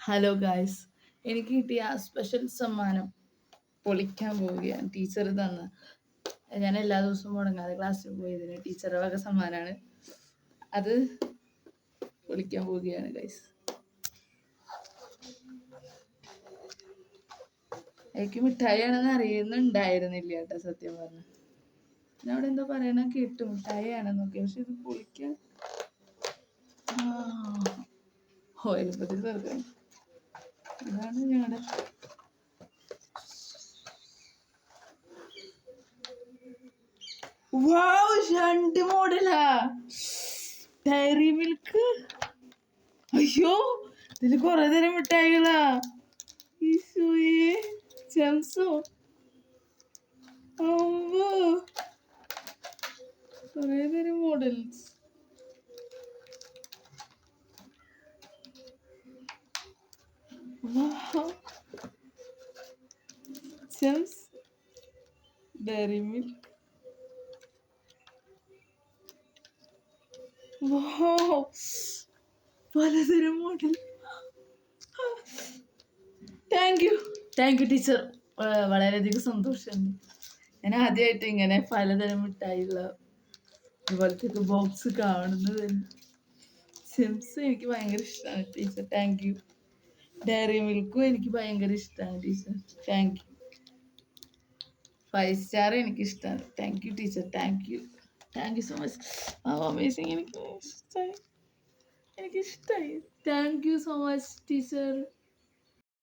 Hello guys എനിക്ക് കിട്ടിയ ആ സ്പെഷ്യൽ സമ്മാനം പൊളിക്കാൻ പോവുകയാണ്. ടീച്ചർ തന്ന. ഞാൻ എല്ലാ ദിവസവും മുടങ്ങാതെ ക്ലാസ്സിൽ പോയതിന് ടീച്ചറുടെ വക സമ്മാനമാണ് അത് പൊളിക്കാൻ പോവുകയാണ് ഗൈസ് എനിക്ക് മിഠായിയാണെന്ന് അറിയുന്നുണ്ടായിരുന്നില്ല കേട്ടോ സത്യം പറഞ്ഞു. ഞാൻ അവിടെ എന്താ പറയണ കേട്ടു മിഠായിയാണെന്നൊക്കെ. പക്ഷെ ഇത് പൊളിക്കാൻ ഓ എളുപ്പത്തിൽ തീർക്കണം ഇതാണ് ഞങ്ങളുടെ വാവ് രണ്ട് മോഡലാ ഡയറി മിൽക്ക് അയ്യോ ഇതിൽ കുറെ തരം മിഠായികളാ. ഈശോയെ ജംസോ. അമ്പോ കുറെ തരം മോഡൽസ് Gems. Dairy milk. പലതരം model. Thank you thank you teacher വളരെയധികം സന്തോഷമുണ്ട്. ഞാൻ ആദ്യമായിട്ട് ഇങ്ങനെ പലതരം മിഠായിയുള്ള ഇതുപോലത്തെ ബോക്സ് കാണുന്നത്. സിംസ് എനിക്ക് ഭയങ്കര ഇഷ്ടമാണ് ടീച്ചർ താങ്ക് യു ഡയറി മിൽക്കും എനിക്ക് ഭയങ്കര ഇഷ്ടമാണ് teacher thank you five star എനിക്ക് ഇഷ്ടമാണ് thank you teacher thank you thank you so much amazing എനിക്ക് ഇഷ്ടമായി എനിക്ക് ഇഷ്ടമായി thank you so much teacher